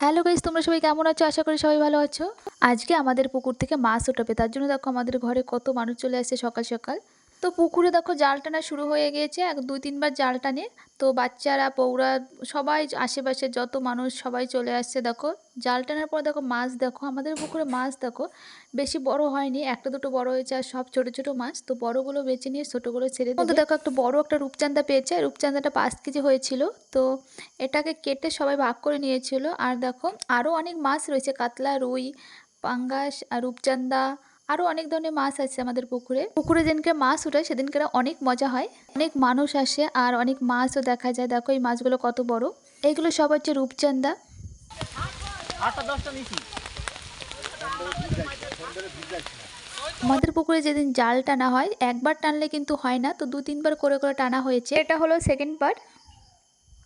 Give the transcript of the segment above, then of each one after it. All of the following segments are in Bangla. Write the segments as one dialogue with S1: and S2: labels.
S1: হ্যালো গাইজ তোমরা সবাই কেমন আছো? আশা করি সবাই ভালো আছো। আজকে আমাদের পুকুর থেকে মাছ ওঠাবে তার জন্য দেখো আমাদের ঘরে কত মানুষ চলে আসছে সকাল সকাল। তো পুকুরে দেখো জাল টানা শুরু হয়ে গিয়েছে এক দুই তিনবার জাল টানে। তো বাচ্চারা পৌরা সবাই আশেপাশে যত মানুষ সবাই চলে আসছে দেখো। জাল টানার পর দেখো মাছ দেখো আমাদের পুকুরে মাছ দেখো বেশি বড় হয়নি একটা দুটো বড় হয়েছে আর সব ছোট ছোট মাছ। তো বড়গুলো বেছে নিয়ে ছোটোগুলো ছেড়ে তো দেখো একটা বড় একটা রূপচান্দা পেয়েছে রূপচান্দাটা পাঁচ কেজি হয়েছিল। তো এটাকে কেটে সবাই ভাগ করে নিয়েছিল। আর দেখো আরও অনেক মাছ রয়েছে কাতলা রুই পাঙ্গাস আর রূপচান্দা আরও অনেক ধরনের মাছ আছে আমাদের পুকুরে। পুকুরে যেদিনকে মাছ ওঠে সেদিনকে অনেক মজা হয়। অনেক মানুষ আসে আর অনেক মাছও দেখা যায়। দেখো এই মাছগুলো কত বড়। এইগুলো সব হচ্ছে রূপচান্দা। আমাদের পুকুরে যেদিন জাল টানা হয় একবার টানলে কিন্তু হয় না তো দু তিনবার করে করে টানা হয়েছে। এটা হলো সেকেন্ড পার্ট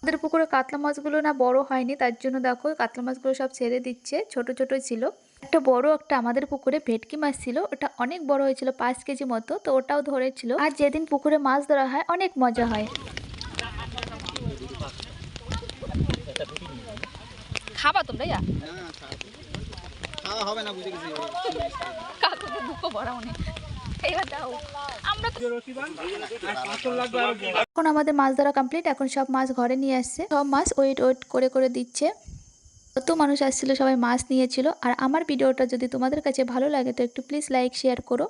S1: আমাদের পুকুরে কাতলা মাছগুলো না বড় হয়নি তার জন্য দেখো কাতলা মাছগুলো সব ছেড়ে দিচ্ছে ছোট ছোট ছিল। একটা বড় একটা আমাদের পুকুরে ভেটকি মাছ ছিল ওটা অনেক বড় হয়েছিল পাঁচ কেজি মতো তো ওটাও ধরেছিল। আর যেদিন পুকুরে মাছ ধরা হয় অনেক মজা হয়।
S2: খাবা তোমরা ইয়া?
S3: হবে না বুঝে গেছি।
S2: বড়
S1: এখন আমাদের মাছ ধরা কমপ্লিট এখন সব মাছ ঘরে নিয়ে আসছে। সব মাছ ওয়েট ওয়েট করে করে দিচ্ছে। কত মানুষ আসছিল, সবাই মাছ নিয়েছিল। আর আমার ভিডিওটা যদি তোমাদের কাছে ভালো লাগে, তো একটু প্লিজ লাইক শেয়ার করো।